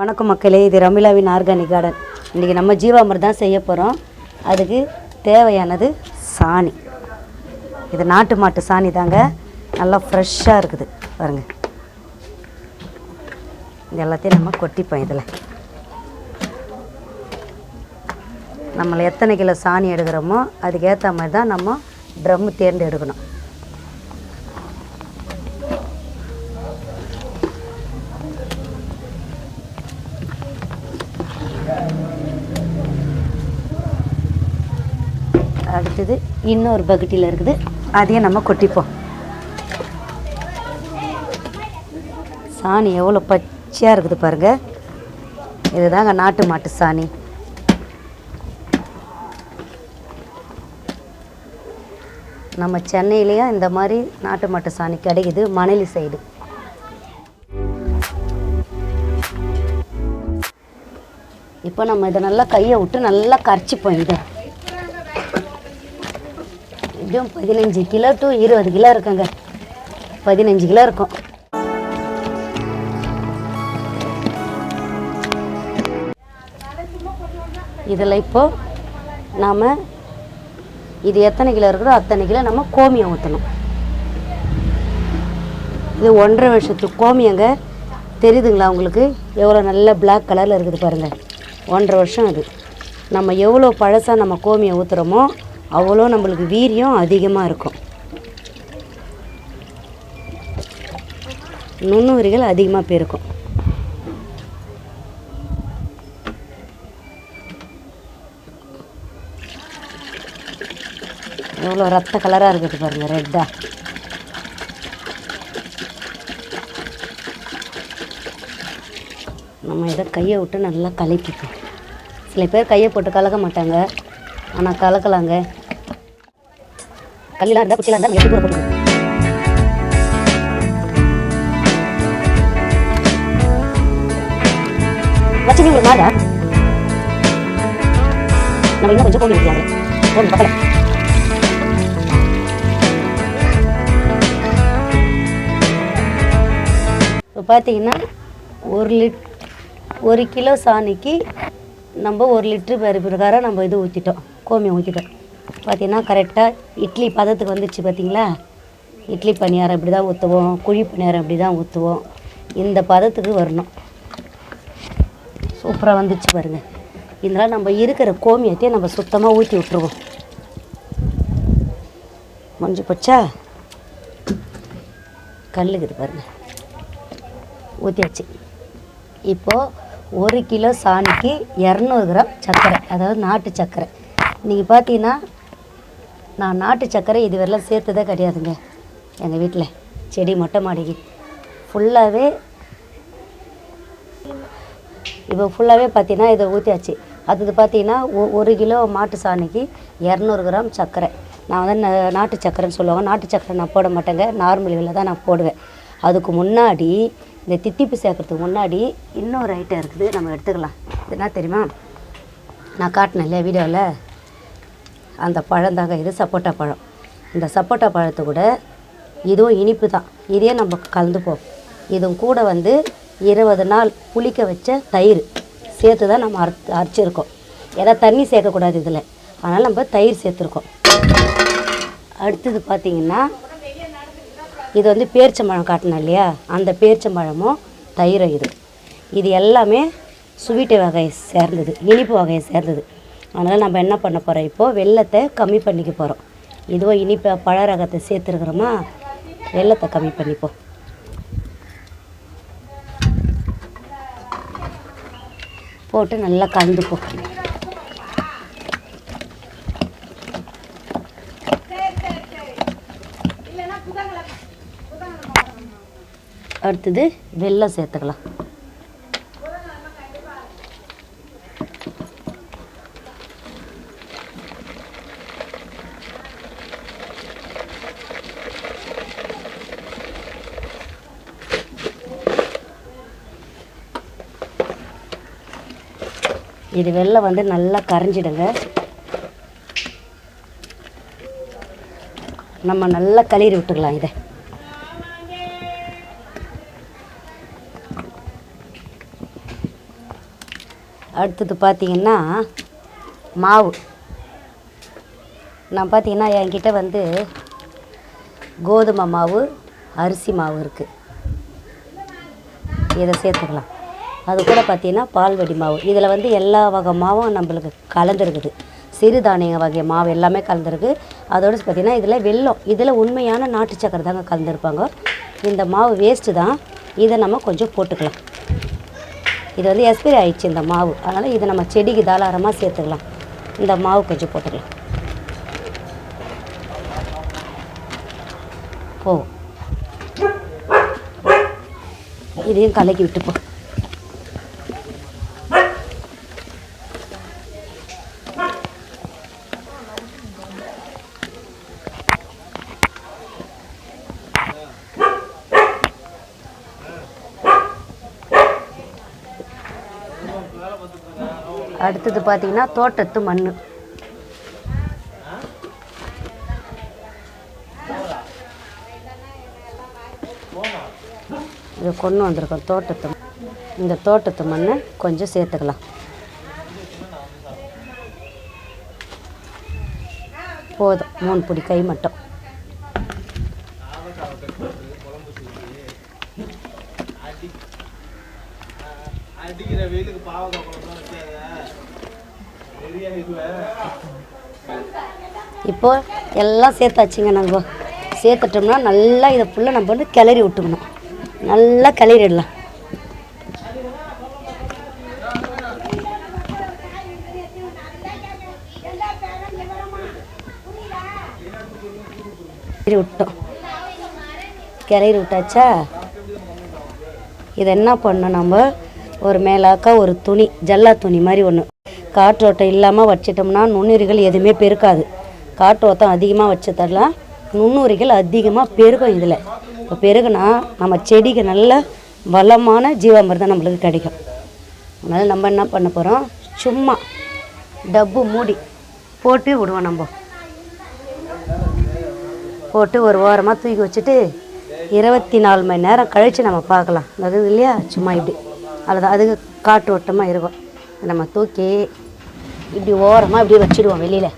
வணக்கம் மக்களே இது ரமிளாவின் ஆர்கானிக் கார்டன். இன்றைக்கி நம்ம ஜீவாமிர்தம் தான் செய்ய போகிறோம் அதுக்கு தேவையானது சாணி. இது நாட்டு மாட்டு சாணி தாங்க. நல்லா ஃப்ரெஷ்ஷாக இருக்குது. பாருங்கள் இது எல்லாத்தையும் நம்ம கொட்டிப்போம் இதில். நம்மளை எத்தனை கிலோ சாணி எடுக்கிறோமோ அதுக்கேற்ற மாதிரி தான் நம்ம ட்ரம்மு தேர்ந்து எடுக்கணும். அடுத்தது இன்னொரு பக்கெட்டில் இருக்குது. அதையும் நம்ம கொட்டிப்போம். சாணி எவ்வளோ பச்சையாக இருக்குது பாருங்கள் இதுதாங்க நாட்டு மாட்டு சாணி. நம்ம சென்னையிலேயும் இந்த மாதிரி நாட்டு மாட்டு சாணி கிடைக்குது மணலி சைடு. இப்போ நம்ம இதை நல்லா கையை விட்டு நல்லா கரைச்சிப்போம் இதை எப்படியும் பதினஞ்சு கிலோ டு இருபது கிலோ இருக்குங்க. பதினஞ்சு கிலோ இருக்கும். இதில் இப்போ நாம் இது எத்தனை கிலோ இருக்குதோ அத்தனை கிலோ நம்ம கோமியம் ஊற்றணும் இது ஒன்றரை வருஷத்து கோமியங்க. தெரியுதுங்களா உங்களுக்கு? எவ்வளோ நல்ல பிளாக் கலரில் இருக்குது பாருங்கள் ஒன்றரை வருஷம் அது. நம்ம எவ்வளோ பழசாக நம்ம கோமியம் ஊற்றுறோமோ அவ்வளோ நம்மளுக்கு வீரியம் அதிகமாக இருக்கும். நுண்ணுயிரிகள் அதிகமாக பெருக்கும். எவ்வளோ ரத்த கலராக இருக்குது பாருங்கள் ரெட்டாக நம்ம இதை கையை விட்டு நல்லா கலக்கிப்போம். சில பேர் கையை போட்டு கலக்க மாட்டாங்க ஆனால் கலக்கலாங்க. கல்லா இருந்தா குச்சிலாம் இருந்தா எடுத்து கூட போட்டுக்கணும் லட்சுமி ஒரு மாடா நம்ம இன்னும் கொஞ்சம் கோமி வைக்கலாங்க கோமி பக்கத்தில் இப்போ பார்த்தீங்கன்னா ஒரு லிட் ஒரு கிலோ சாணிக்கு நம்ம ஒரு லிட்ரு பேர் பிரகாரம் நம்ம இது ஊற்றிட்டோம் கோமியம் ஊற்றிட்டோம் பார்த்தீங்கன்னா கரெக்டாக இட்லி பதத்துக்கு வந்துச்சு பார்த்தீங்களா? இட்லி பணியாரம் இப்படி தான் ஊற்றுவோம் குழி பணியாரம் இப்படி தான் ஊற்றுவோம் இந்த பதத்துக்கு வரணும். சூப்பராக வந்துச்சு பாருங்கள் இதனால் நம்ம இருக்கிற கோமியத்தையும் நம்ம சுத்தமாக ஊற்றி விட்ருவோம் மஞ்சு போச்சா? கல்லுக்குது பாருங்கள் ஊற்றியாச்சு இப்போது ஒரு கிலோ சாணிக்கு இரநூறு கிராம் சர்க்கரை அதாவது நாட்டு சர்க்கரை. நீங்கள் பார்த்தீங்கன்னா நான் நாட்டு சர்க்கரை இது சேர்த்ததே கிடையாதுங்க. எங்கள் வீட்டில் செடி மொட்டை மாடிக்கு. ஃபுல்லாகவே இப்போ ஃபுல்லாகவே பார்த்தீங்கன்னா இதை ஊற்றியாச்சு அது பார்த்தீங்கன்னா ஒ- ஒரு கிலோ மாட்டு சாணிக்கு இரநூறு கிராம் சர்க்கரை. நான் வந்து நாட்டு சர்க்கரைன்னு சொல்லுவாங்க. நாட்டு சர்க்கரை நான் போட மாட்டேங்க. நார்மல் விலை தான் நான் போடுவேன். அதுக்கு முன்னாடி இந்த தித்திப்பு சேர்க்கறதுக்கு முன்னாடி இன்னொரு ஐட்டம் இருக்குது. நம்ம எடுத்துக்கலாம். இது என்ன தெரியுமா? நான் காட்டினேன் இல்லையா வீடியோவில் அந்த பழம் தாங்க இது சப்போட்டா பழம். இந்த சப்போட்டா பழத்தை கூட இதுவும் இனிப்பு தான். இதே நம்ம கலந்துப்போம். இதுவும் கூட வந்து இருபது நாள் புளிக்க வச்ச தயிர் சேர்த்து தான் நம்ம அரைச்சி அரைச்சிருக்கோம். ஏன்னா தண்ணி சேர்க்கக்கூடாது இதில். அதனால் நம்ம தயிர் சேர்த்துருக்கோம். அடுத்தது பார்த்திங்கன்னா இது வந்து பேரிச்சம்பழம் காட்டினோம் இல்லையா? அந்த பேரிச்சம்பழமும் தயிரும் இது. இது எல்லாமே ஸ்வீட்டு வகையை சேர்ந்தது இனிப்பு வகையை சேர்ந்தது. அதனால் நம்ம என்ன பண்ண போகிறோம் இப்போது வெள்ளத்தை கம்மி பண்ணிக்க போகிறோம் இதுவும் இனிப்பு பழ ரகத்தை சேர்த்துருக்குறோமா? வெள்ளத்தை கம்மி பண்ணிப்போம். போட்டு நல்லா கலந்துப்போம். அடுத்தது வெள்ளம் சேர்த்துக்கலாம். இது வெள்ளம் வந்து நல்லா கரைஞ்சிடுங்க. நம்ம நல்லா கழுவி விட்டுக்கலாம் இதை. அடுத்தது பார்த்தீங்கன்னா மாவு. நான் பார்த்தீங்கன்னா என்கிட்ட வந்து கோதுமை மாவு அரிசி மாவு இருக்குது இதை சேர்த்துக்கலாம். அது கூட பார்த்தீங்கன்னா பால்வடி மாவு. இதில் வந்து எல்லா வகை மாவும் நம்மளுக்கு கலந்துருக்குது. சிறுதானிய வகை மாவு எல்லாமே கலந்துருக்கு. அதோட பார்த்திங்கன்னா இதில் வெல்லம் இதில் உண்மையான நாட்டு சக்கரை தாங்க கலந்துருப்பாங்க. இந்த மாவு வேஸ்ட்டு தான். இதை நம்ம கொஞ்சம் போட்டுக்கலாம். இது வந்து எக்ஸ்பைரி ஆயிடுச்சு இந்த மாவு. அதனால் இதை நம்ம செடிக்கு தாராளமாக சேர்த்துக்கலாம். இந்த மாவு கொஞ்சம் போட்டுக்கலாம். போ. இதையும் கலக்கி விட்டு அடுத்தது பார்த்தீங்கன்னா தோட்டத்து மண். இதை கொண்டு வந்திருக்கோம் தோட்டத்து இந்த தோட்டத்து மண்ணை கொஞ்சம் சேர்த்துக்கலாம். போதும் மூணு பிடி கை மட்டும். அடிக்கிற வெயிலுக்கு பாவக்காய் குழம்பு வச்சாத இப்போ எல்லாம் சேர்த்தாச்சுங்க நம்ம. சேர்த்துட்டோம்னா நல்லா இதை ஃபுல்லாக நம்ம வந்து கிளறி விட்டுக்கணும். நல்லா கிளறிடலாம். கிளறி விட்டோம். கிளறி விட்டாச்சா? இதை என்ன பண்ணும் நம்ம? ஒரு மேலாக்கா ஒரு துணி ஜல்லா துணி மாதிரி ஒன்று காற்றோட்டம் இல்லாமல் வச்சிட்டோம்னா நுண்ணுயிரிகள் எதுவுமே பெருக்காது. காற்றோட்டம் அதிகமாக வச்சதெல்லாம் நுண்ணுயிரிகள் அதிகமாக பெருகும் இதில். இப்போ பெருகுனா நம்ம செடிக்கு நல்ல வளமான ஜீவாமிர்தம் நம்மளுக்கு கிடைக்கும். அதனால் நம்ம என்ன பண்ண போகிறோம் சும்மா டப்பு மூடி போட்டு விடுவோம் நம்ம. போட்டு ஒரு ஓரமாக தூக்கி வச்சுட்டு இருபத்தி நாலு மணி நேரம் கழித்து நம்ம பார்க்கலாம். அது இல்லையா? சும்மா இப்படி. அவ்வளோதான் அதுக்கு காட்டு ஓட்டமாக இருக்கும். நம்ம தூக்கி இப்படி ஓரமாக இப்படி வச்சுடுவோம் வெளியில்.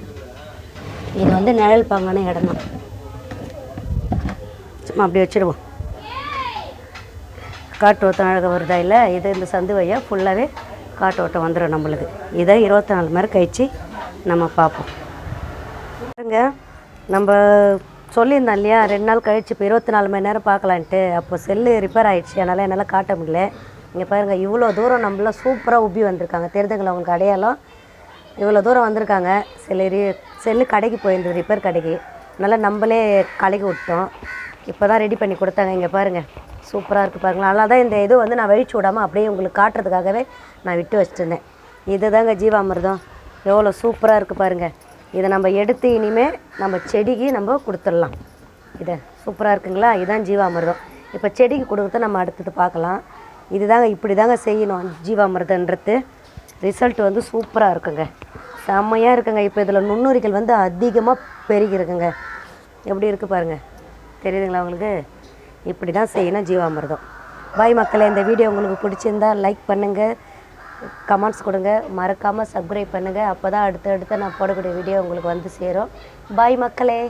இது வந்து நிழல் பாங்கான இடம் தான். சும்மா அப்படி வச்சுடுவோம். காட்டு ஓட்டம் அழகாக வருதா இல்லை? இது இந்த சந்து வழியா ஃபுல்லாகவே காட்டு ஓட்டம் வந்துடும் நம்மளுக்கு. இதை இருபத்தி நாலு மணி கழிச்சு நம்ம பார்ப்போம். பாருங்க நம்ம சொல்லியிருந்தோம் இல்லையா? ரெண்டு நாள் கழிச்சு இப்போ இருபத்தி நாலு மணி நேரம் பார்க்கலான்ட்டு. அப்போ செல்லு ரிப்பேர் ஆகிடுச்சு அதனால் என்னால் காட்ட முடியல. இங்கே பாருங்கள் இவ்வளோ தூரம் நம்மளாம் சூப்பராக உப்பி வந்திருக்காங்க. தெரிஞ்சுங்களா உங்களுக்கு அடையாளம். இவ்வளோ தூரம் வந்திருக்காங்க. சில ரி செல்லு கடைக்கு போயிருந்தது ரிப்பேர் கடைக்கு. நல்லா நம்மளே கலைக்கு விட்டோம். இப்போ தான் ரெடி பண்ணி கொடுத்தாங்க. இங்கே பாருங்கள் சூப்பராக இருக்குது பாருங்கள் நல்லா தான் இந்த இது வந்து நான் வழிச்சு விடாமல் அப்படியே உங்களுக்கு காட்டுறதுக்காகவே நான் விட்டு வச்சுருந்தேன் இதுதாங்க ஜீவாமிர்தம். எவ்வளோ சூப்பராக இருக்குது பாருங்கள் இதை நம்ம எடுத்து இனிமேல் நம்ம செடிக்கு நம்ம கொடுத்துடலாம். இதை சூப்பராக இருக்குங்களா? இதுதான் ஜீவாமிர்தம். இப்போ செடிக்கு கொடுக்குறத நம்ம அடுத்தது பார்க்கலாம். இதுதாங்க இப்படி தாங்க செய்யணும். ஜீவாமிரதன்றது. ரிசல்ட் வந்து சூப்பராக இருக்குங்க. செம்மையாக இருக்குங்க. இப்போ இதில் நுண்ணுரிகள் வந்து அதிகமாக பெருகிருக்குங்க எப்படி இருக்குது பாருங்கள் தெரியுதுங்களா உங்களுக்கு? இப்படி தான் செய்யணும் ஜீவாமிர்தம். பாய் மக்களே இந்த வீடியோ உங்களுக்கு பிடிச்சிருந்தா லைக் பண்ணுங்கள் கமெண்ட்ஸ் கொடுங்க. மறக்காமல் சப்ஸ்கிரைப் பண்ணுங்கள் அப்போ தான் அடுத்து அடுத்து நான் போடக்கூடிய வீடியோ உங்களுக்கு வந்து சேரும். பாய் மக்களே.